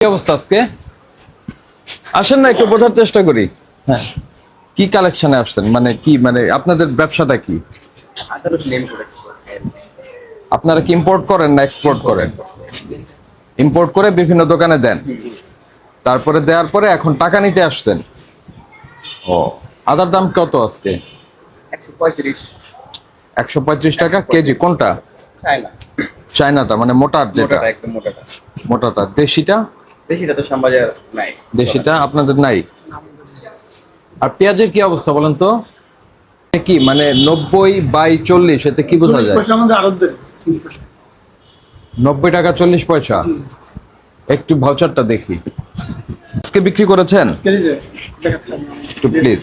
কি অবস্থা আজকে? আসেন না একটু বোঝার চেষ্টা করি। হ্যাঁ। কি কালেকশনে আসছেন? মানে কি মানে আপনাদের ব্যবসাটা কি? আপনারা কি ইম্পোর্ট করেন না এক্সপোর্ট করেন? ইম্পোর্ট করে বিভিন্ন দোকানে দেন। তারপরে দেওয়ার পরে এখন টাকা নিতে আসছেন। ও আদার দাম কত আজকে? একশো পঁয়ত্রিশ টাকা কেজি কোনটা? চায়না। চায়নাটা মানে মোটার যেটা। মোটাটা একদম মোটাটা। মোটাটা দেশিটা? দেশিটা তো শ্যামবাজার নাই। দেশিটা আপনাদের নাই? আর পেঁয়াজের কি অবস্থা বলেন তো? কি মানে নব্বই বাই চল্লিশ এতে কি বোঝা যায়? পয়সা নব্বই টাকা চল্লিশ পয়সা? একটু ভাউচারটা দেখি। আজকে বিক্রি করেছেন? একটু প্লিজ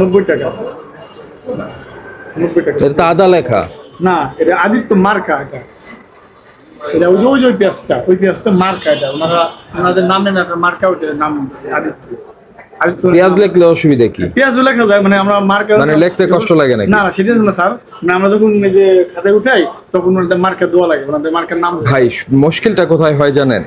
নব্বই টাকা। নব্বই টাকা। এটা আদা লেখা। না এটা আদিত্য মার্কা এটা। এটা ওই যে ওই যে ওই পেঁয়াজটা ওই পেঁয়াজটা মার্কা এটা ওনারা ওনাদের নামে না একটা মার্কা ওইটা নাম দিচ্ছে আদিত্য। পেঁয়াজ লেখলে অসুবিধা কি? পেঁয়াজ লেখা যায় মানে আমরা মার্কা মানে লিখতে কষ্ট লাগে নাকি? না না সেটা না স্যার। মানে আমরা যখন এই যে খাতায় উঠাই তখন ওনাদের মার্কা দেওয়া লাগে ওনাদের মার্কার নাম ভাই মুশকিলটা কোথায় হয় জানেন?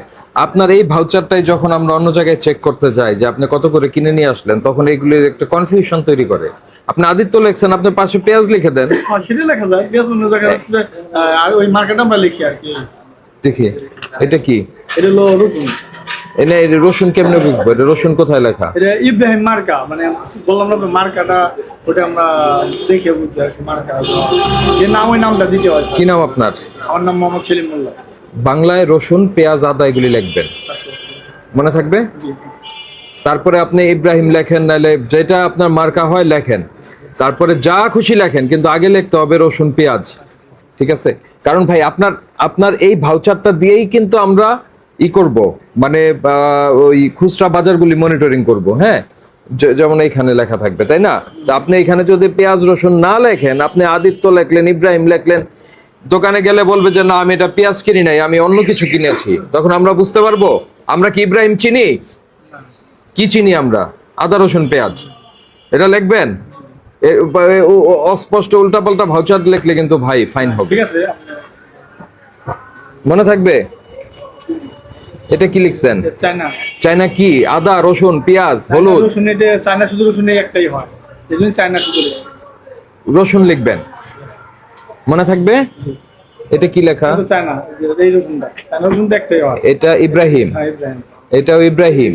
আপনার এই ভাউচারটাই যখন আমরা অন্য জায়গায় চেক করতে যাই যে আপনি কত করে কিনে নিয়ে আসলেন তখন এগুলি একটা কনফিউশন তৈরি করে। আপনি আদিত্য লেখছেন আপনার পাশে পেঁয়াজ লিখে দেন। হ্যাঁ সেটা লেখা যায়। পেঁয়াজ অন্য জায়গায় ওই মার্কাটা আমরা লিখি আর কি। দেখি এটা কি? এটা হলো রসুন। এনে এই রসুন কেমনে বুঝব? এটা রসুন কোথায় লেখা? এটা ইব্রাহিম মার্কা মানে বললাম না মার্কাটা ওটা আমরা দেখে বুঝছি আর মার্কা যে নাম ওই নামটা দিতে হয় কি নাম আপনার? আমার নাম মোহাম্মদ সেলিম মোল্লা। বাংলায় রসুন পেঁয়াজ আদা এগুলি লিখবেন। আচ্ছা। মনে থাকবে? তারপরে আপনি ইব্রাহিম লেখেন নাহলে যেটা আপনার মার্কা হয় লেখেন। তারপরে যা খুশি লেখেন কিন্তু আগে লিখতে হবে রসুন পেঁয়াজ। ঠিক আছে? কারণ ভাই, আপনার আপনার এই ভাউচারটা দিয়েই কিন্তু আমরা ই করব। মানে ওই খুচরা বাজারগুলি মনিটরিং করব হ্যাঁ? যেমন এইখানে লেখা থাকবে, তাই না? তো আপনি এখানে যদি পেঁয়াজ, রসুন না লেখেন, আপনি আদিত্য লেখলেন, ইব্রাহিম লেখলেন, দোকানে গেলে বলবে যে, না, আমি এটা পেঁয়াজ কিনি নাই, আমি অন্য কিছু কিনেছি। তখন আমরা বুঝতে পারব, আমরা কি ইব্রাহিম চিনি? কি চিনি আমরা? আদা, রসুন, পেঁয়াজ। এটা লিখবেন? অস্পষ্ট উল্টাপাল্টা ভাউচার লিখলে কিন্তু ভাই ফাইন হবে। ঠিক আছে। মনে থাকবে? এটা কি লিখছেন? চায়না। চাইনা কি? আদা রসুন পেঁয়াজ হলুদ? রসুন এটা চায়না শুধু রসুন একটাই হয়। এই জন্য চায়না শুধু রসুন লিখবেন। মনে থাকবে? এটা কি লেখা? এটা চায়না এই রসুনটা। চায়না রসুন একটাই হয়। এটা ইব্রাহিম। হ্যাঁ ইব্রাহিম। এটাও ইব্রাহিম।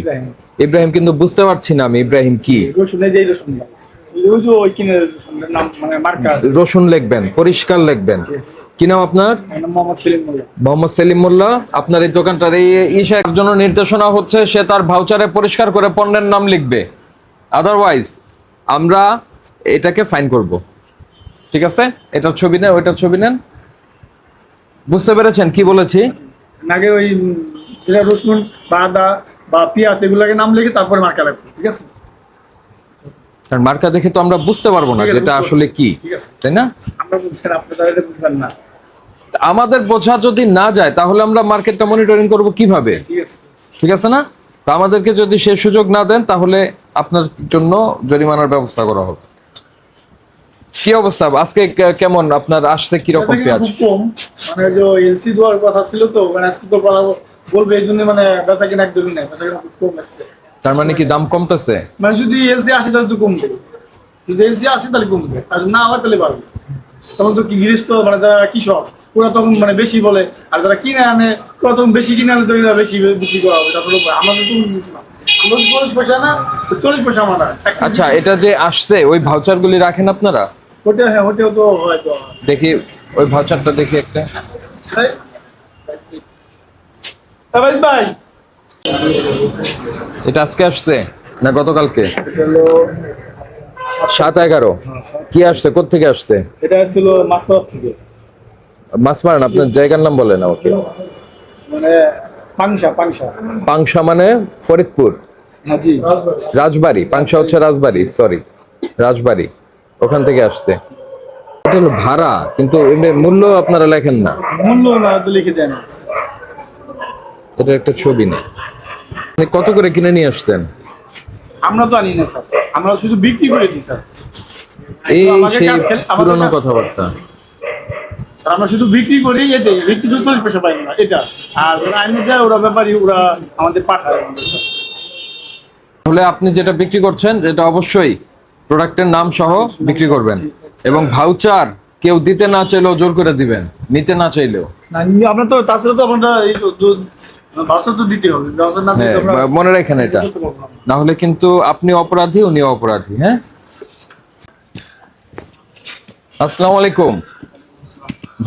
ইব্রাহিম। কিন্তু বুঝতে পারছি না আমি ইব্রাহিম কি? রসুন এই যে এই রসুনটা। মানে রসুন লিখবেন পরিষ্কার লিখবেন। কি নাম আপনার? মোহাম্মদ সেলিম মোল্লা। আপনার এই দোকানটার এই জন্য নির্দেশনা হচ্ছে সে তার ভাউচারে পরিষ্কার করে পণ্যের নাম লিখবে। আদারওয়াইজ আমরা এটাকে ফাইন করব। ঠিক আছে? এটার ছবি নেন ওইটার ছবি নেন। বুঝতে পেরেছেন কি বলেছি? আগে ওই যেটা রসুন বা আদা বা পেঁয়াজ এগুলোকে নাম লিখে তারপরে মার্কা রাখব ঠিক আছে? কারণ মার্কা দেখে তো আমরা বুঝতে পারব না যেটা আসলে কি তাই না? আমাদের বোঝা যদি না যায় তাহলে আমরা মার্কেটটা মনিটরিং করব কীভাবে? ঠিক আছে না? তো আমাদেরকে যদি সে সুযোগ না দেন তাহলে আপনার জন্য জরিমানার ব্যবস্থা করা হবে। কি অবস্থা? আজকে কেমন? আপনার আসছে কীরকম বেচা কিনা পেঁয়াজ কম। মানে যে এলসি দেওয়ার কথা ছিল তো মানে আজকে তো বলবে এই জন্য মানে বেচা কিনা একদমই নাই বেচা কিনা খুব কম আসছে। তার মানে কি দাম কমতেছে? মানে যদি এলসি আসে তাহলে তো কমবে। যদি এলসি আসে তাহলে কমবে আর না হয় তাহলে বাড়বে। তখন তো কি গৃহস্থ মানে যারা কৃষক ওরা তখন মানে বেশি বলে আর যারা কিনে আনে ওরা তখন বেশি কিনে আনলে তো বেশি বিক্রি করা হবে তাছাড়া। আমাদের তো নিচ্ছি না। আমরা চল্লিশ পয়সা না চল্লিশ পয়সা আমরা আচ্ছা এটা যে আসছে ওই ভাউচারগুলি রাখেন আপনারা? হোটেল হ্যাঁ হোটেল তো হয়তো দেখি ওই ভাউচারটা দেখি একটা। ভাই ভাই এটা আজকে আসছে না গতকালকে? সাত এগারো। কি আসছে? কোত্থেকে আসছে? এটা ছিল মাছপাড়ার থেকে। মাছ মারেন আপনার জায়গার নাম বলেন আমাকে। মানে পাংশা পাংশা। পাংশা মানে ফরিদপুর? হ্যাঁ রাজবাড়ি পাংশা হচ্ছে রাজবাড়ি সরি রাজবাড়ি ওখান থেকে আসছে। এটা হলো ভাড়া কিন্তু মূল্য আপনারা লেখেন না। মূল্য লিখে দেয় না এটা একটা ছবি নেই কত করে কিনে নিয়ে আসছেন? আমরা তো আনি না স্যার। আমরা শুধু বিক্রি করে দিই স্যার। এই সেই পুরনো কথাবার্তা। স্যার আমরা শুধু বিক্রি করি এটাই বিক্রি শুধু চল্লিশ পয়সা পাই না এটা। আর আইনে দেয় ওরা ব্যাপারী ওরা আমাদের পাঠায় আমাদের স্যার। তাহলে আপনি যেটা বিক্রি করছেন এটা অবশ্যই প্রোডাক্টের নাম সহ বিক্রি করবেন। এবং ভাউচার কেউ দিতে না চাইলেও জোর করে দিবেন নিতে না চাইলেও। না আপনার তো তাছাড়া তো আপনারা এই ভাষা তো দিতে হবে ভাষা না দিলে হ্যাঁ মনে রাখেন এটা। না। না হলে কিন্তু আপনি অপরাধী উনি অপরাধী হ্যাঁ? আসসালামু আলাইকুম।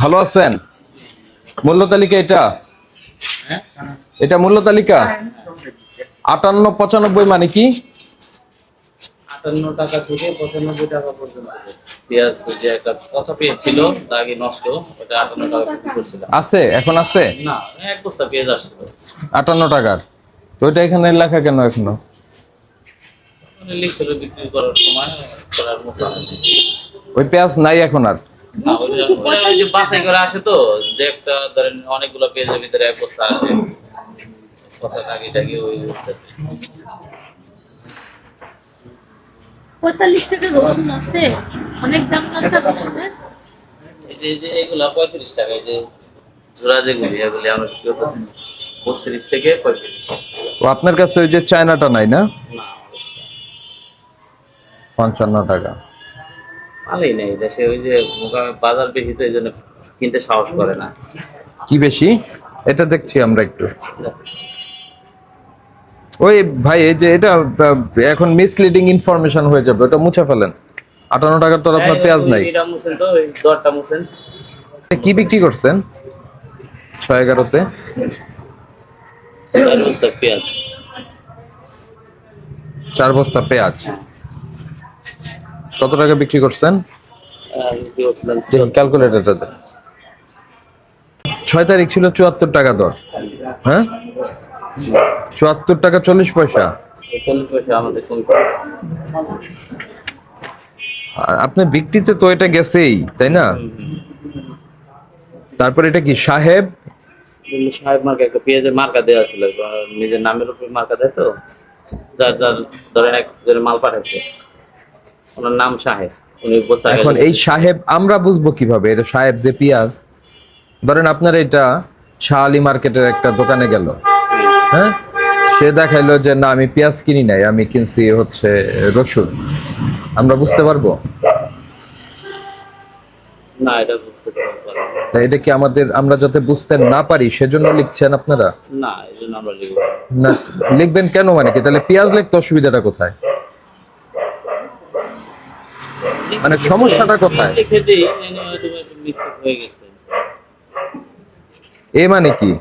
ভালো আছেন? মূল্য তালিকা এটা? এটা মূল্য তালিকা? আটান্ন পঁচানব্বই মানে কি? আটান্ন টাকা থেকে পঁচানব্বই টাকা পর্যন্ত। পেঁয়াজ যে একটা পচা পেঁয়াজ ছিল তা আগে নষ্ট ওটা আটান্ন টাকা বিক্রি করছিলাম। আছে? এখন আছে? না এক বস্তা পেঁয়াজ আসছিল। আটান্ন টাকার। তো এটা এখানে লেখা কেন এখনও? মানে লিখছিল বিক্রি করার সময় করার মতো। ওই পেঁয়াজ নাই এখন আর? ওই যে- বাছাই করে আসে তো যে একটা ধরেন অনেকগুলো পেঁয়াজের ভিতরে এক বস্তা আসে পচা ওই পঁয়তাল্লিশ টাকা রসুন আছে। অনেক দাম না এই যে এই যে এগুলা পঁয়ত্রিশ টাকা এই যে জোড়া যেগুলি এগুলি আমরা বিক্রি করতেছি। বত্রিশ থেকে পঁয়ত্রিশ। ও আপনার কাছে ওই যে চায়নাটা নাই না? পঞ্চান্ন টাকা। ভালোই নেই দেশে ওই যে বাজার বেশি তো এই জন্য কিনতে সাহস করে না। কি বেশি? এটা দেখছি আমরা একটু। ওই ভাই এই যে এটা এখন মিসলিডিং ইনফরমেশন হয়ে যাবে ওটা মুছে ফেলেন। আটান্ন টাকার তো আপনার পেঁয়াজ নাই। এটা মুছেন তো ওই দরটা মুছেন। কি বিক্রি করছেন? ছয় এগারোতে। চার বস্তা পেঁয়াজ। চার বস্তা পেঁয়াজ। কত টাকা বিক্রি করছেন? ক্যালকুলেটরটা দেন। ছয় তারিখ ছিল চুয়াত্তর টাকা দর। হ্যাঁ? চুয়াত্তর টাকা চল্লিশ পয়সা। চল্লিশ পয়সা আমাদের আপনার বিক্রিতে তো এটা গেছেই তাই না? তারপর এটা কি সাহেব? সাহেব মার্কা একটা পেঁয়াজের মার্কা দেওয়া ছিল নিজের নামের উপর মার্কা দেয় তো। যার যার ধরেন একজনের মাল পাঠাইছে। ওনার নাম সাহেব উনি বস্তা এখন এই সাহেব আমরা বুঝব কীভাবে এটা সাহেব যে পিয়াজ। ধরেন আপনার এটা শাহ আলী মার্কেটের একটা দোকানে গেল হ্যাঁ? সে দেখাইলো যে না আমি পেঁয়াজ কিনি নাই আমি কিনছি হচ্ছে রসুন। আমরা বুঝতে পারব? না এটা বুঝতে পারব এটা কি আমাদের আমরা যাতে বুঝতে না পারি সেজন্য লিখছেন আপনারা? না এই আমরা লিখব না। লিখবেন কেন মানে কি? তাহলে পেঁয়াজ লিখতে অসুবিধাটা কোথায়? মানে সমস্যাটা কোথায়? লিখে দিই এনে হয়তো একটু মিস্টেক হয়ে গেছে। এ মানে কি?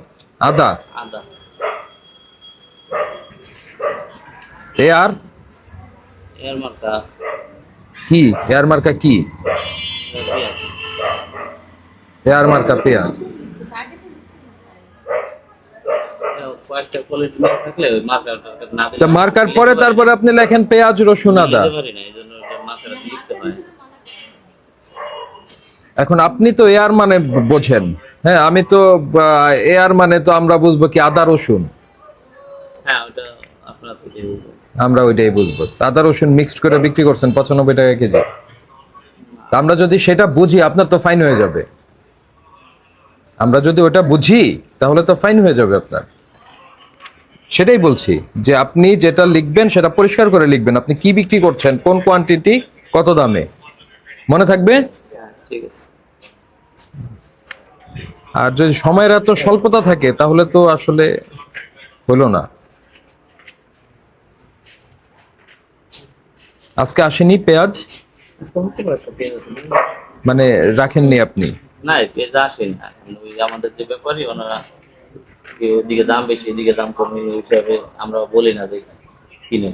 আদা? আদা। মার্কা। কি? এয়ার মার্কা কি? এয়ার মার্কা পেঁয়াজ মার্কার পরে তারপরে আপনি লেখেন পেঁয়াজ রসুন আদা। এখন আপনি তো এয়ার মানে বোঝেন। হ্যাঁ আমি তো এয়ার মানে তো আমরা বুঝব কি আদা রসুন। হ্যাঁ ওটা আপনার। আমরা ওইটাই বুঝব। আদা রসুন মিক্সড করে বিক্রি করছেন পঁচানব্বই টাকা কেজি। আমরা যদি সেটা বুঝি, আপনার তো ফাইন হয়ে যাবে। আমরা যদি ওটা বুঝি, তাহলে তো ফাইন হয়ে যাবে আপনার। সেটাই বলছি যে আপনি যেটা লিখবেন, সেটা পরিষ্কার করে লিখবেন। আপনি কি বিক্রি করছেন, কোন কোয়ান্টিটি কত দামে? মনে থাকবে? আর যদি সময়ের এত স্বল্পতা থাকে, তাহলে তো আসলে হলো না। আজকে আসেনি পেঁয়াজ? মানে রাখেননি আপনি? না পেঁয়াজ আসে না আমাদের যে ব্যাপারই ওনারা ওদিকে দাম বেশি এদিকে দাম কমে হিসাবে আমরা বলি না যে কিনে।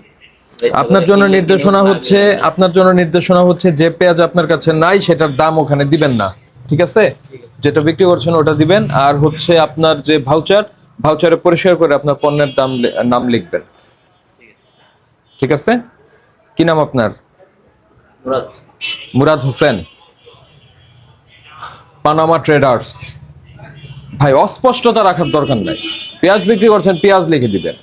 আপনার জন্য নির্দেশনা হচ্ছে আপনার জন্য নির্দেশনা হচ্ছে যে পেঁয়াজ আপনার কাছে নাই সেটার দাম ওখানে দিবেন না। ঠিক আছে? যেটা বিক্রি করছেন ওটা দিবেন আর হচ্ছে আপনার যে ভাউচার ভাউচারে পরিষ্কার করে আপনার পণ্যের দাম নাম লিখবেন। ঠিক আছে? কি নাম আপনার? মুরাদ। হোসেন। Panama traders. ভাই অস্পষ্টতা রাখার দরকার নাই। পেঁয়াজ বিক্রি করছেন পেঁয়াজ লিখে দিবেন।